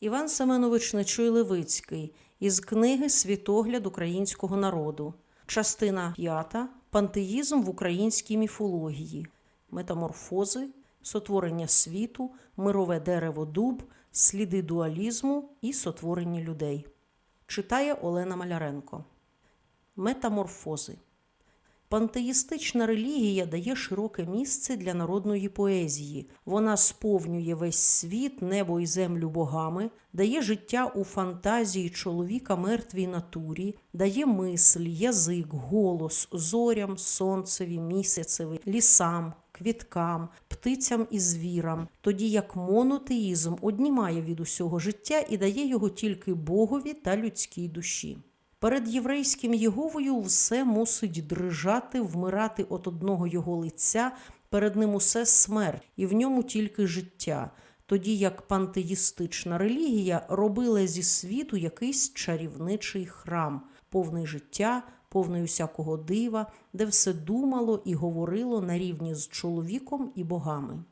Іван Семенович Нечуй Левицький із книги Світогляд українського народу. Частина 5. Пантеїзм в українській міфології. Метаморфози, сотворення світу, мирове дерево дуб, сліди дуалізму і сотворення людей. Читає Олена Маляренко. Метаморфози. Пантеїстична релігія дає широке місце для народної поезії. Вона сповнює весь світ, небо і землю богами, дає життя у фантазії чоловіка мертвій натурі, дає мисль, язик, голос зорям, сонцеві, місяцеві, лісам, квіткам, птицям і звірам, тоді як монотеїзм однімає від усього життя і дає його тільки Богові та людській душі. Перед єврейським Єговою все мусить дрижати, вмирати от одного його лиця, перед ним усе смерть, і в ньому тільки життя, тоді як пантеїстична релігія робила зі світу якийсь чарівничий храм, повний життя, повний усякого дива, де все думало і говорило на рівні з чоловіком і богами.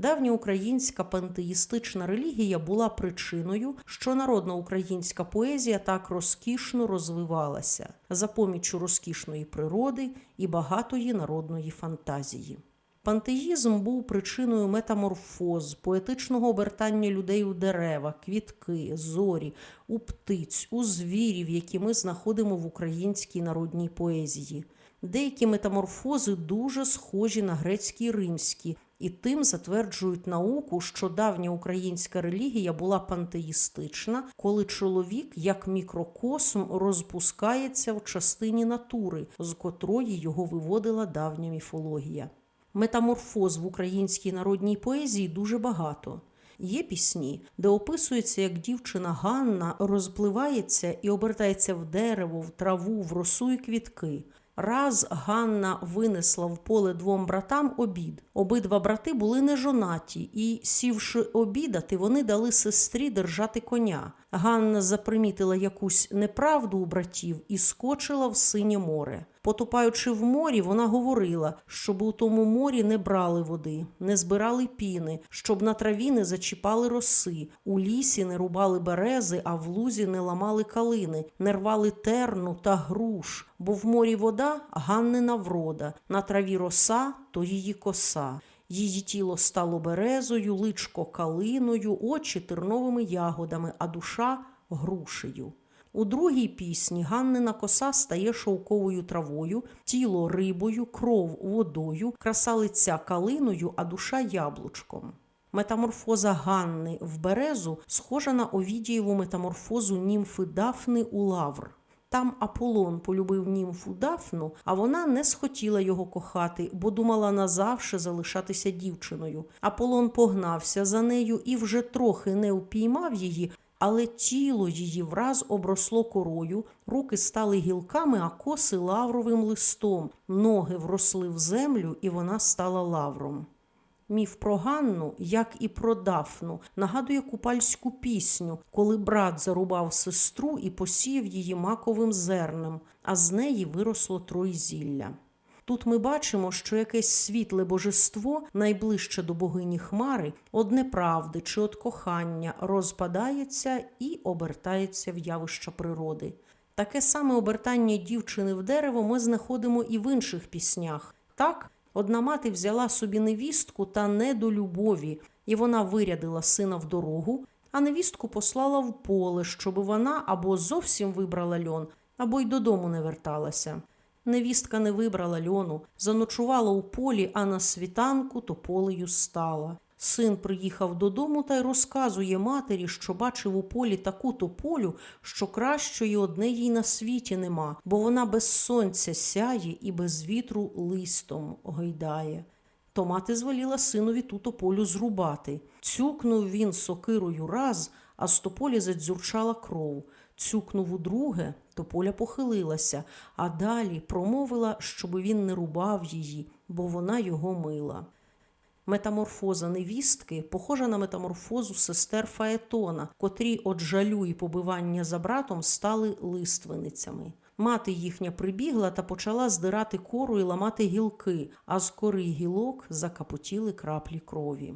Давня українська пантеїстична релігія була причиною, що народна українська поезія так розкішно розвивалася за поміччю розкішної природи і багатої народної фантазії. Пантеїзм був причиною метаморфоз, поетичного обертання людей у дерева, квітки, зорі, у птиць, у звірів, які ми знаходимо в українській народній поезії. Деякі метаморфози дуже схожі на грецькі і римські, і тим затверджують науку, що давня українська релігія була пантеїстична, коли чоловік, як мікрокосм, розпускається в частині натури, з котрої його виводила давня міфологія. Метаморфоз в українській народній поезії дуже багато. Є пісні, де описується, як дівчина Ганна розпливається і обертається в дерево, в траву, в росу і квітки. Раз Ганна винесла в поле двом братам обід. Обидва брати були нежонаті, і, сівши обідати, вони дали сестрі держати коня. Ганна запримітила якусь неправду у братів і скочила в синє море. Потопаючи в морі, вона говорила, щоб у тому морі не брали води, не збирали піни, щоб на траві не зачіпали роси, у лісі не рубали берези, а в лузі не ламали калини, не рвали терну та груш. Бо в морі вода Ганнина врода, на траві роса то її коса. Її тіло стало березою, личко калиною, очі терновими ягодами, а душа грушею. У другій пісні Ганнина коса стає шовковою травою, тіло рибою, кров водою, краса лиця калиною, а душа яблучком. Метаморфоза Ганни в березу схожа на Овідієву метаморфозу німфи Дафни у Лавр. Там Аполлон полюбив німфу Дафну, а вона не схотіла його кохати, бо думала назавше залишатися дівчиною. Аполлон погнався за нею і вже трохи не впіймав її, але тіло її враз обросло корою, руки стали гілками, а коси лавровим листом, ноги вросли в землю, і вона стала лавром. Міф про Ганну, як і про Дафну, нагадує купальську пісню, коли брат зарубав сестру і посіяв її маковим зернем, а з неї виросло тройзілля. Тут ми бачимо, що якесь світле божество, найближче до богині Хмари, од неправди чи от кохання розпадається і обертається в явища природи. Таке саме обертання дівчини в дерево ми знаходимо і в інших піснях. Так, одна мати взяла собі невістку та не до любові, і вона вирядила сина в дорогу, а невістку послала в поле, щоб вона або зовсім вибрала льон, або й додому не верталася. Невістка не вибрала льону, заночувала у полі, а на світанку тополею стала. Син приїхав додому та й розказує матері, що бачив у полі таку тополю, що кращої одне їй на світі нема, бо вона без сонця сяє і без вітру листом гойдає. То мати звеліла синові ту тополю зрубати. Цюкнув він сокирою раз, а з тополі задзюрчала кров. Цюкнув удруге, тополя похилилася, а далі промовила, щоб він не рубав її, бо вона його мила. Метаморфоза невістки похожа на метаморфозу сестер Фаетона, котрі от жалю і побивання за братом стали лиственницями. Мати їхня прибігла та почала здирати кору і ламати гілки, а з кори гілок закапотіли краплі крові.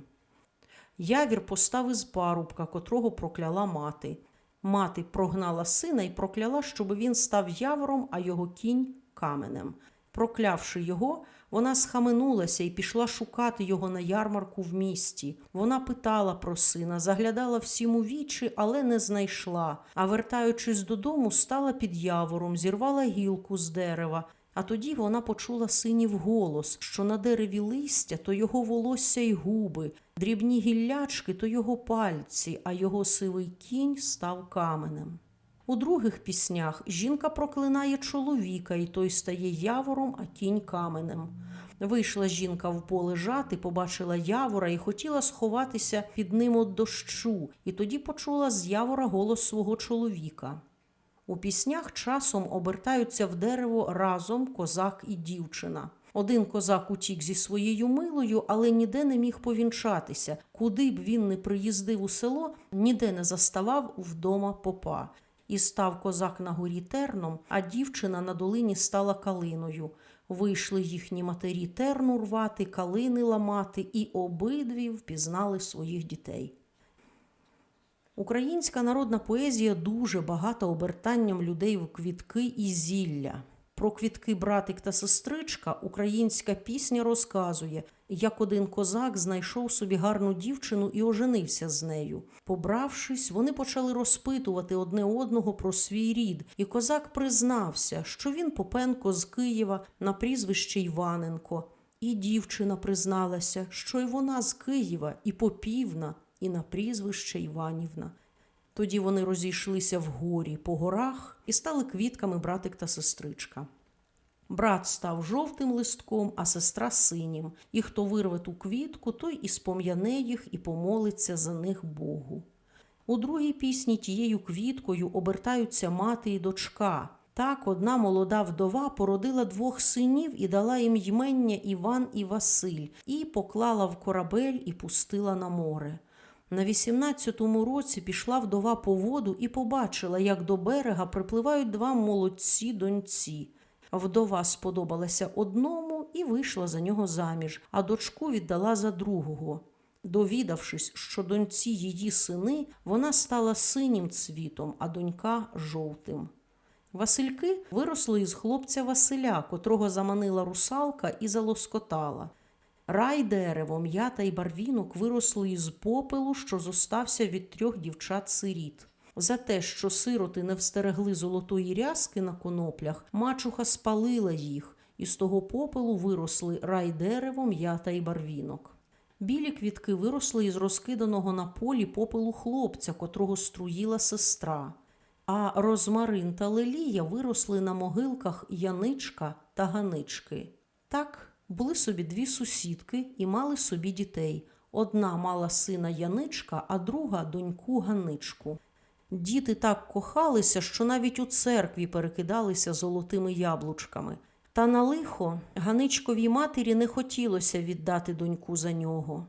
Явір постав із парубка, котрого прокляла мати. Мати прогнала сина і прокляла, щоб він став явором, а його кінь каменем. Проклявши його, вона схаменулася і пішла шукати його на ярмарку в місті. Вона питала про сина, заглядала всім у вічі, але не знайшла. А вертаючись додому, стала під явором, зірвала гілку з дерева. А тоді вона почула синів голос, що на дереві листя то його волосся й губи, дрібні гіллячки то його пальці, а його сивий кінь став каменем. У других піснях жінка проклинає чоловіка, і той стає явором, а кінь каменем. Вийшла жінка в поле жати, побачила явора і хотіла сховатися під ним від дощу, і тоді почула з явора голос свого чоловіка. У піснях часом обертаються в дерево разом козак і дівчина. Один козак утік зі своєю милою, але ніде не міг повінчатися. Куди б він не приїздив у село, ніде не заставав вдома попа. І став козак на горі терном, а дівчина на долині стала калиною. Вийшли їхні матері терну рвати, калини ламати, і обидві впізнали своїх дітей. Українська народна поезія дуже багата обертанням людей в квітки і зілля. Про квітки братик та сестричка українська пісня розказує, як один козак знайшов собі гарну дівчину і оженився з нею. Побравшись, вони почали розпитувати одне одного про свій рід, і козак признався, що він Попенко з Києва на прізвище Іваненко. І дівчина призналася, що й вона з Києва, і Попівна, і на прізвище Іванівна. Тоді вони розійшлися в горі по горах і стали квітками братик та сестричка. Брат став жовтим листком, а сестра синім, і хто вирве ту квітку, той і спом'яне їх і помолиться за них Богу. У другій пісні тією квіткою обертаються мати і дочка. Так одна молода вдова породила двох синів і дала їм ймення Іван і Василь, і поклала в корабель і пустила на море. На 18-му році пішла вдова по воду і побачила, як до берега припливають два молодці доньці. Вдова сподобалася одному і вийшла за нього заміж, а дочку віддала за другого. Довідавшись, що доньці її сини, вона стала синім цвітом, а донька жовтим. Васильки виросли із хлопця Василя, котрого заманила русалка і залоскотала. Рай дерево, м'ята й барвінок виросли із попелу, що зостався від трьох дівчат сиріт. За те, що сироти не встерегли золотої рязки на коноплях, мачуха спалила їх, і з того попелу виросли рай дерево, м'ята й барвінок. Білі квітки виросли із розкиданого на полі попелу хлопця, котрого струїла сестра. А розмарин та лелія виросли на могилках Яничка та Ганички. Так були собі дві сусідки і мали собі дітей. Одна мала сина Яничка, а друга доньку Ганичку. Діти так кохалися, що навіть у церкві перекидалися золотими яблучками. Та на лихо Ганичковій матері не хотілося віддати доньку за нього.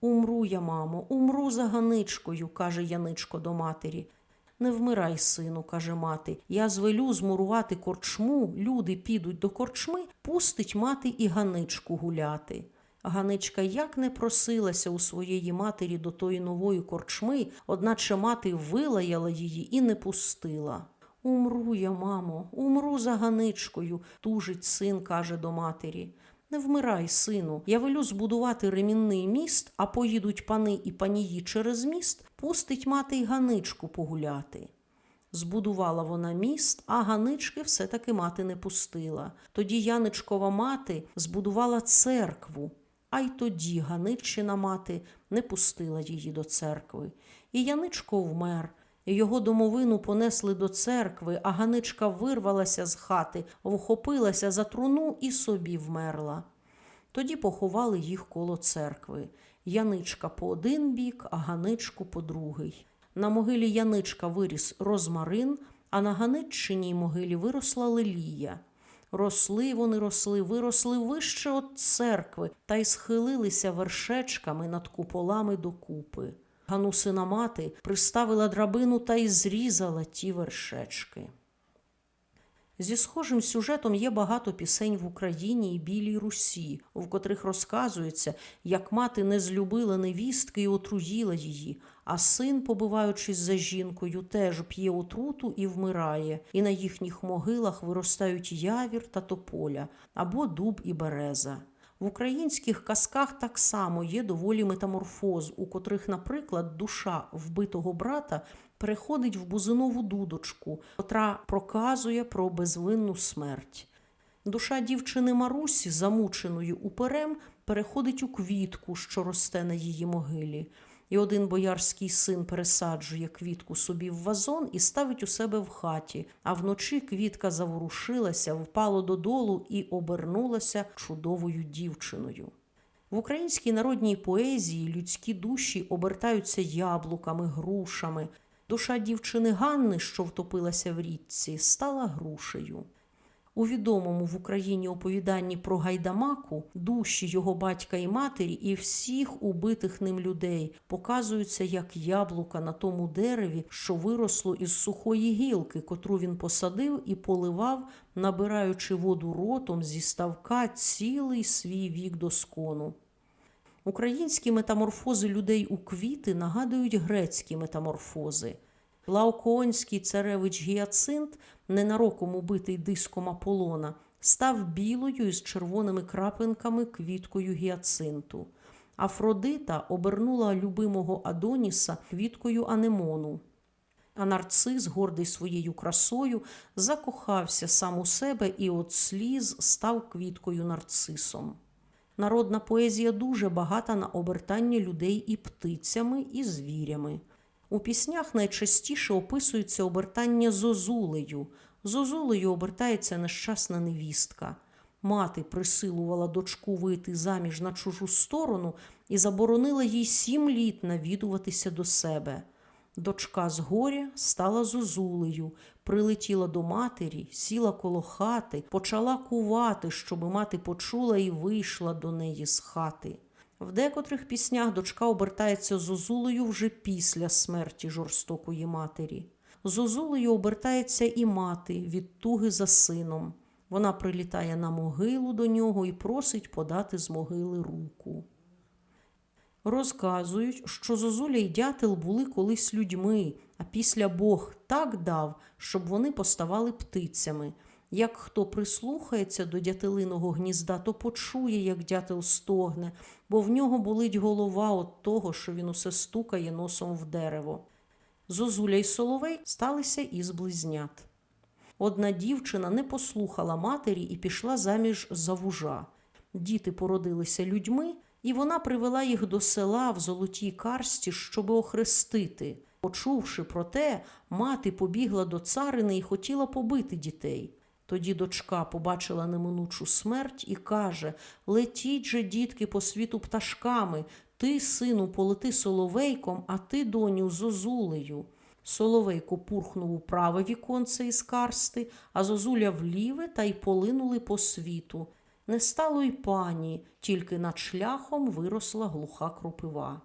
Умру я, мамо, умру за Ганичкою, каже Яничко до матері. Не вмирай, сину, каже мати. Я звелю змурувати корчму, люди підуть до корчми, пустить мати і Ганичку гуляти. Ганичка як не просилася у своєї матері до тої нової корчми, одначе мати вилаяла її і не пустила. Умру я, мамо, умру за Ганичкою, тужить син, каже до матері. Не вмирай, сину. Я велю збудувати ремінний міст, а поїдуть пани і панії через міст, пустить мати й Ганичку погуляти. Збудувала вона міст, а Ганички все-таки мати не пустила. Тоді Яничкова мати збудувала церкву, а й тоді Ганиччина мати не пустила її до церкви. І Яничко вмер. Його домовину понесли до церкви, а Ганичка вирвалася з хати, вхопилася за труну і собі вмерла. Тоді поховали їх коло церкви. Яничка по один бік, а Ганичку по другий. На могилі Яничка виріс розмарин, а на Ганиччиній могилі виросла лелія. Росли вони росли, виросли вище от церкви та й схилилися вершечками над куполами докупи. Ганусина мати приставила драбину та й зрізала ті вершечки. Зі схожим сюжетом є багато пісень в Україні і Білій Русі, в котрих розказується, як мати не злюбила невістки і отруїла її, а син, побиваючись за жінкою, теж п'є отруту і вмирає, і на їхніх могилах виростають явір та тополя або дуб і береза. В українських казках так само є доволі метаморфоз, у котрих, наприклад, душа вбитого брата переходить в бузинову дудочку, котра проказує про безвинну смерть. Душа дівчини Марусі, замученої уперем, переходить у квітку, що росте на її могилі. І один боярський син пересаджує квітку собі в вазон і ставить у себе в хаті, а вночі квітка заворушилася, впала додолу і обернулася чудовою дівчиною. В українській народній поезії людські душі обертаються яблуками, грушами. Душа дівчини Ганни, що втопилася в річці, стала грушею. У відомому в Україні оповіданні про гайдамаку душі його батька і матері і всіх убитих ним людей показуються як яблука на тому дереві, що виросло із сухої гілки, котру він посадив і поливав, набираючи воду ротом зі ставка цілий свій вік до скону. Українські метаморфози людей у квіти нагадують грецькі метаморфози. Лаокоонський царевич Гіацинт, ненароком убитий диском Аполлона, став білою із червоними крапинками квіткою гіацинту. Афродита обернула любимого Адоніса квіткою анемону. А нарцис, гордий своєю красою, закохався сам у себе і от сліз став квіткою нарцисом. Народна поезія дуже багата на обертання людей і птицями, і звірями. У піснях найчастіше описується обертання зозулею. Зозулею обертається нещасна невістка. Мати присилувала дочку вийти заміж на чужу сторону і заборонила їй сім літ навідуватися до себе. Дочка з горя стала зозулею, прилетіла до матері, сіла коло хати, почала кувати, щоби мати почула і вийшла до неї з хати. В декотрих піснях дочка обертається зозулею вже після смерті жорстокої матері. Зозулею обертається і мати від туги за сином. Вона прилітає на могилу до нього і просить подати з могили руку. Розказують, що Зозуля й дятел були колись людьми, а після Бог так дав, щоб вони поставали птицями. Як хто прислухається до дятелиного гнізда, то почує, як дятел стогне, бо в нього болить голова от того, що він усе стукає носом в дерево. Зозуля й Соловей сталися із близнят. Одна дівчина не послухала матері і пішла заміж за вужа. Діти породилися людьми, і вона привела їх до села в золотій карсті, щоби охрестити. Почувши про те, мати побігла до царини і хотіла побити дітей. Тоді дочка побачила неминучу смерть і каже Летіть же, дітки, по світу пташками, ти, сину, полети соловейком, а ти, доню, зозулею. Соловейко пурхнув у праве віконце із карсти, а зозуля в ліве та й полинули по світу. Не стало й пані, тільки над шляхом виросла глуха кропива.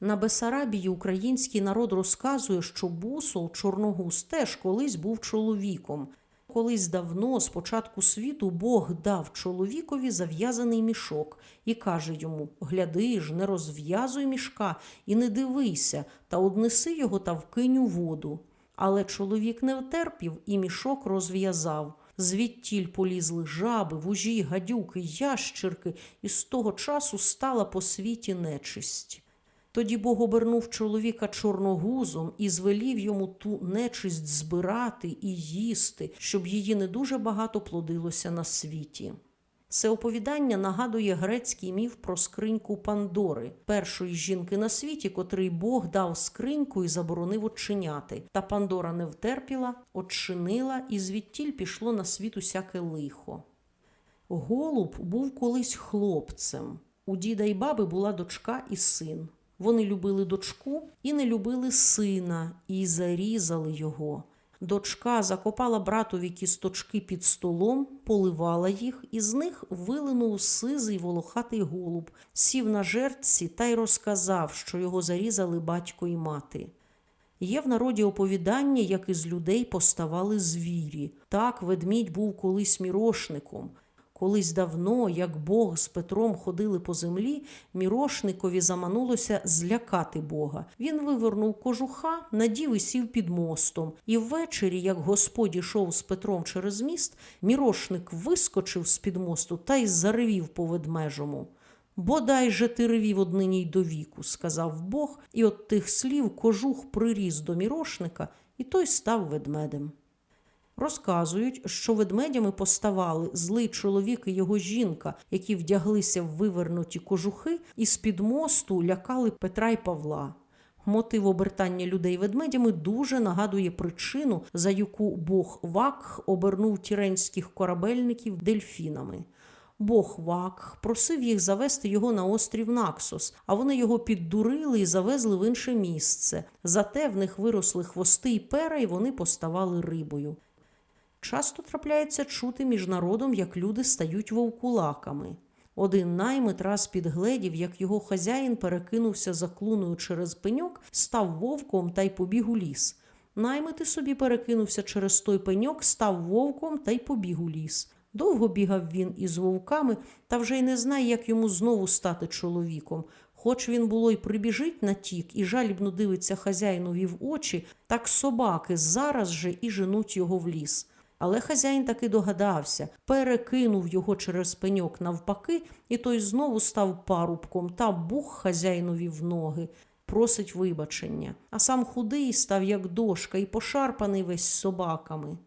На Бесарабії український народ розказує, що бусол Чорногуз теж колись був чоловіком. Колись давно, з початку світу, Бог дав чоловікові зав'язаний мішок і каже йому: Гляди ж, не розв'язуй мішка і не дивися, та однеси його та вкинь у воду. Але чоловік не втерпів і мішок розв'язав. Звідтіль полізли жаби, вужі, гадюки, ящірки, і з того часу стала по світі нечисть. Тоді Бог обернув чоловіка чорногузом і звелів йому ту нечисть збирати і їсти, щоб її не дуже багато плодилося на світі. Це оповідання нагадує грецький міф про скриньку Пандори, першої жінки на світі, котрий Бог дав скриньку і заборонив очиняти. Та Пандора не втерпіла, очинила, і звідтіль пішло на світ усяке лихо. Голуб був колись хлопцем. У діда й баби була дочка і син. Вони любили дочку і не любили сина, і зарізали його. Дочка закопала братові кісточки під столом, поливала їх, і з них вилинув сизий волохатий голуб, сів на жертці та й розказав, що його зарізали батько і мати. Є в народі оповідання, як із людей поставали звірі. Так, ведмідь був колись мірошником. Колись давно, як Бог з Петром ходили по землі, мірошникові заманулося злякати Бога. Він вивернув кожуха, надів і сів під мостом. І ввечері, як Господь ішов з Петром через міст, мірошник вискочив з під мосту та й заревів по ведмежому. Бодай же ти ревів однині й до віку, сказав Бог, і от тих слів кожух приріс до мірошника, і той став ведмедем. Розказують, що ведмедями поставали злий чоловік і його жінка, які вдяглися в вивернуті кожухи і з-під мосту лякали Петра й Павла. Мотив обертання людей ведмедями дуже нагадує причину, за яку Бог Вакх обернув тіренських корабельників дельфінами. Бог Вакх просив їх завести його на острів Наксос, а вони його піддурили і завезли в інше місце. Зате в них виросли хвости й пера, і вони поставали рибою. Часто трапляється чути між народом, як люди стають вовкулаками. Один наймит раз підгледів, як його хазяїн перекинувся за клуною через пеньок, став вовком та й побіг у ліс. Наймит і собі перекинувся через той пеньок, став вовком та й побіг у ліс. Довго бігав він із вовками, та вже й не знає, як йому знову стати чоловіком. Хоч він було й прибіжить на тік і жалібно дивиться хазяїнові в очі, так собаки зараз же і женуть його в ліс. Але хазяїн таки догадався, перекинув його через пеньок навпаки, і той знову став парубком та бух хазяїнові в ноги, просить вибачення. А сам худий став як дошка і пошарпаний весь собаками.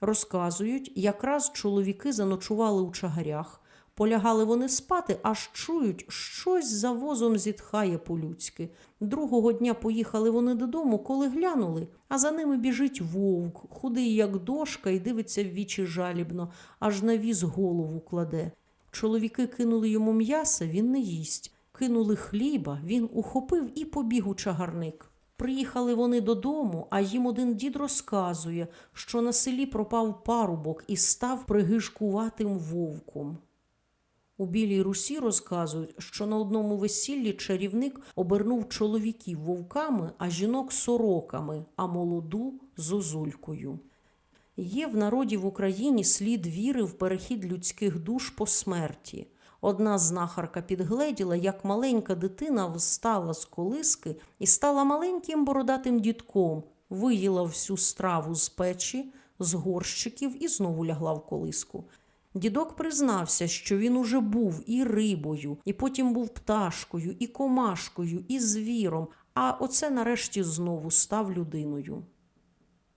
Розказують, якраз чоловіки заночували у чагарях. Полягали вони спати, аж чують, щось за возом зітхає по-людськи. Другого дня поїхали вони додому, коли глянули, а за ними біжить вовк, худий, як дошка, і дивиться в вічі жалібно, аж на віз голову кладе. Чоловіки кинули йому м'яса, він не їсть. Кинули хліба, він ухопив і побіг у чагарник. Приїхали вони додому, а їм один дід розказує, що на селі пропав парубок і став пригишкуватим вовком. У Білій Русі розказують, що на одному весіллі чарівник обернув чоловіків вовками, а жінок сороками, а молоду зозулькою. Є в народі в Україні слід віри в перехід людських душ по смерті. Одна знахарка підгледіла, як маленька дитина встала з колиски і стала маленьким бородатим дітком, виїла всю страву з печі, з горщиків і знову лягла в колиску. Дідок признався, що він уже був і рибою, і потім був пташкою, і комашкою, і звіром, а оце нарешті знову став людиною.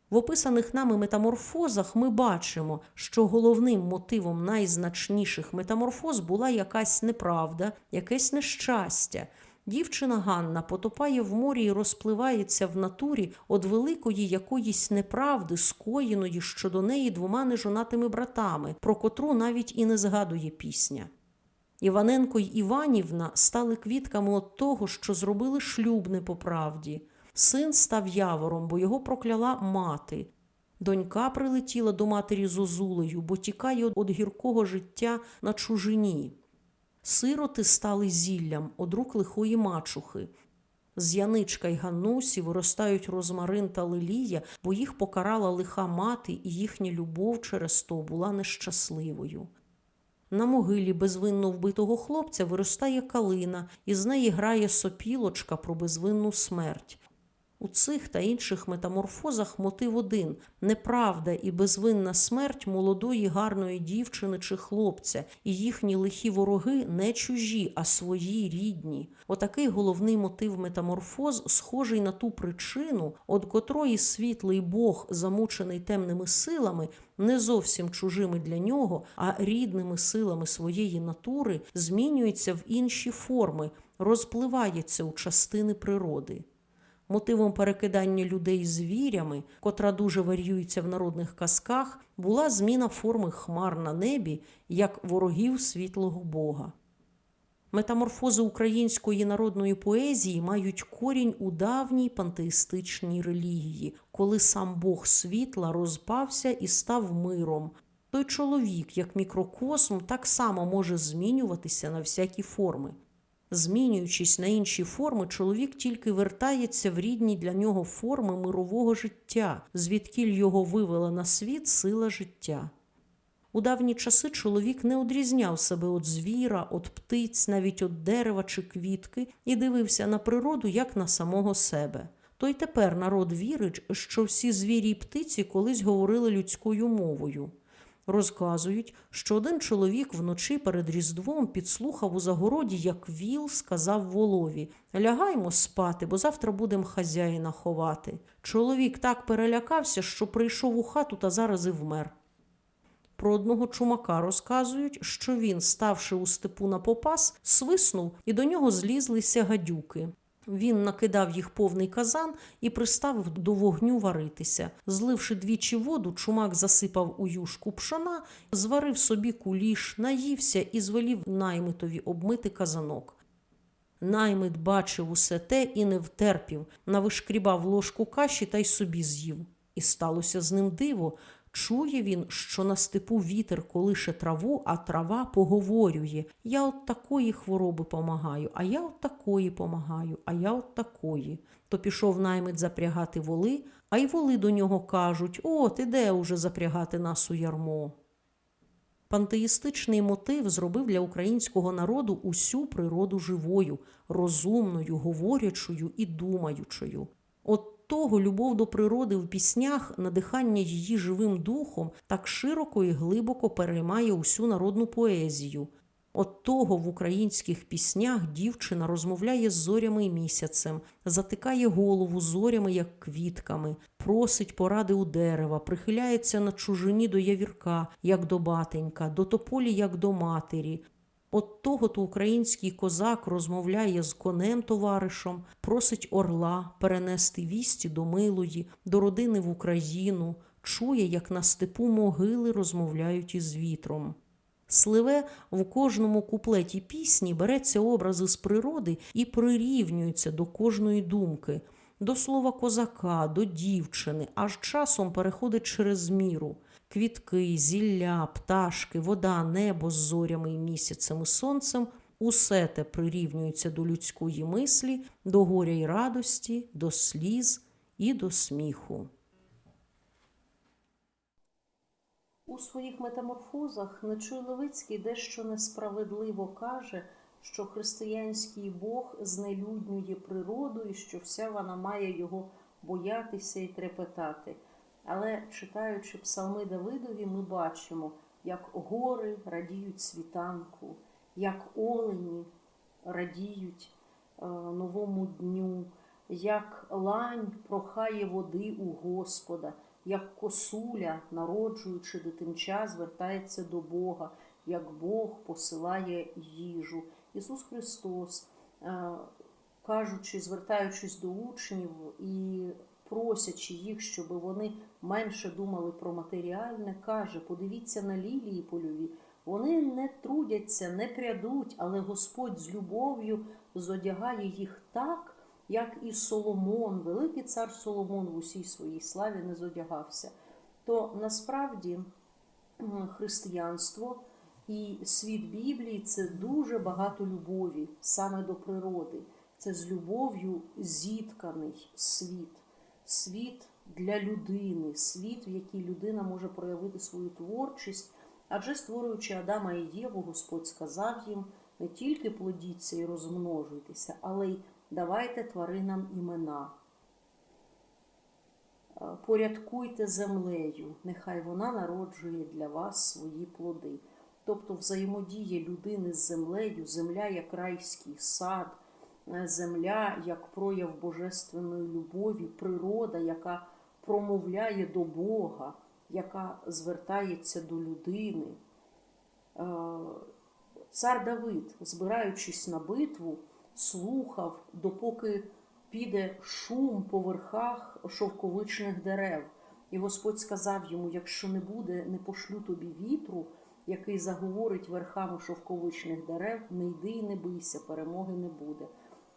В описаних нами метаморфозах ми бачимо, що головним мотивом найзначніших метаморфоз була якась неправда, якесь нещастя. Дівчина Ганна потопає в морі і розпливається в натурі від великої якоїсь неправди, скоєної щодо неї двома нежонатими братами, про котру навіть і не згадує пісня. Іваненко й Іванівна стали квітками від того, що зробили шлюб не по правді. Син став явором, бо його прокляла мати. Донька прилетіла до матері зозулею, бо тікає від гіркого життя на чужині. Сироти стали зіллям од рук лихої мачухи. З Яничка й Ганнусі виростають розмарин та лилія, бо їх покарала лиха мати, і їхня любов через то була нещасливою. На могилі безвинно вбитого хлопця виростає калина, і з неї грає сопілочка про безвинну смерть. У цих та інших метаморфозах мотив один неправда і безвинна смерть молодої гарної дівчини чи хлопця, і їхні лихі вороги не чужі, а свої рідні. Отакий головний мотив метаморфоз схожий на ту причину, от котрої світлий Бог, замучений темними силами, не зовсім чужими для нього, а рідними силами своєї натури, змінюється в інші форми, розпливається у частини природи. Мотивом перекидання людей звірями, котра дуже варіюється в народних казках, була зміна форми хмар на небі як ворогів світлого Бога. Метаморфози української народної поезії мають корінь у давній пантеїстичній релігії, коли сам Бог світла розпався і став миром. Той чоловік, як мікрокосм, так само може змінюватися на всякі форми. Змінюючись на інші форми, чоловік тільки вертається в рідні для нього форми мирового життя, звідкіль його вивела на світ сила життя. У давні часи чоловік не одрізняв себе від звіра, від птиць, навіть від дерева чи квітки, і дивився на природу як на самого себе. То й тепер народ вірить, що всі звірі й птиці колись говорили людською мовою. Розказують, що один чоловік вночі перед Різдвом підслухав у загороді, як віл сказав волові Лягаймо спати, бо завтра будемо хазяїна ховати. Чоловік так перелякався, що прийшов у хату та зараз і вмер. Про одного чумака розказують, що він, ставши у степу на попас, свиснув і до нього злізлися гадюки. Він накидав їх повний казан і приставив до вогню варитися. Зливши двічі воду, чумак засипав у юшку пшона, зварив собі куліш, наївся і звелів наймитові обмити казанок. Наймит бачив усе те і не втерпів, навишкрібав ложку каші та й собі з'їв. І сталося з ним диво. Чує він, що на степу вітер колише траву, а трава поговорює. Я от такої хвороби помагаю, а я от такої помагаю, а я от такої. То пішов наймит запрягати воли, а й воли до нього кажуть: О, ти де уже запрягати нас у ярмо? Пантеїстичний мотив зробив для українського народу усю природу живою, розумною, говорячою і думаючою. От того любов до природи в піснях, надихання її живим духом так широко і глибоко переймає усю народну поезію. От того в українських піснях дівчина розмовляє з зорями і місяцем, затикає голову зорями, як квітками, просить поради у дерева, прихиляється на чужині до явірка, як до батенька, до тополі, як до матері. От того то український козак розмовляє з конем товаришем, просить орла перенести вісті до милої, до родини в Україну, чує, як на степу могили розмовляють із вітром. Сливе в кожному куплеті пісні береться образи з природи і прирівнюється до кожної думки, до слова козака, до дівчини, аж часом переходить через міру. Квітки, зілля, пташки, вода, небо з зорями і місяцем і сонцем усе те прирівнюється до людської мислі, до горя й радості, до сліз і до сміху. У своїх метаморфозах Нечуй Левицький дещо несправедливо каже, що християнський Бог знелюднює природу і що вся вона має його боятися і трепетати. Але читаючи псалми Давидові, ми бачимо, як гори радіють світанку, як олені радіють е, новому дню, як лань прохає води у Господа, як косуля, народжуючи дитинча, звертається до Бога, як Бог посилає їжу. Ісус Христос, е, кажучи, звертаючись до учнів і просячи їх, щоб вони менше думали про матеріальне, каже: подивіться на лілії польові. Вони не трудяться, не прядуть, але Господь з любов'ю зодягає їх так, як і Соломон, великий цар Соломон в усій своїй славі не зодягався. То насправді християнство і світ Біблії це дуже багато любові саме до природи. Це з любов'ю зітканий світ, світ для людини, світ, в який людина може проявити свою творчість. Адже створюючи Адама і Єву, Господь сказав їм не тільки плодіться і розмножуйтеся, але й давайте тваринам імена. Порядкуйте землею, нехай вона народжує для вас свої плоди. Тобто взаємодія людини з землею, земля як райський сад, земля як прояв божественної любові, природа, яка промовляє до Бога, яка звертається до людини. Цар Давид, збираючись на битву, слухав, допоки піде шум по верхах шовковичних дерев. І Господь сказав йому: якщо не буде, не пошлю тобі вітру, який заговорить верхами шовковичних дерев, не йди і не бийся, перемоги не буде.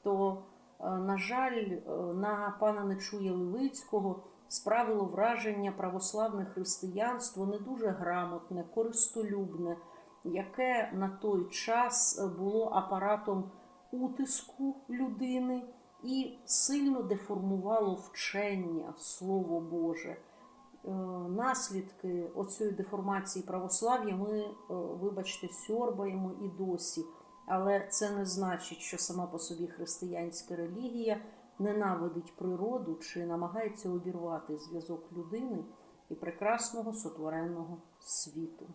То, на жаль, на пана Нечуя Левицького справило враження православне християнство не дуже грамотне, користолюбне, яке на той час було апаратом утиску людини і сильно деформувало вчення, Слово Боже. Е, Наслідки оцієї деформації православ'я ми, е, вибачте, сьорбаємо і досі. Але це не значить, що сама по собі християнська релігія ненавидить природу чи намагається обірвати зв'язок людини і прекрасного сотвореного світу.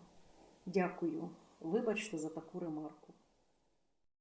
Дякую. Вибачте за таку ремарку.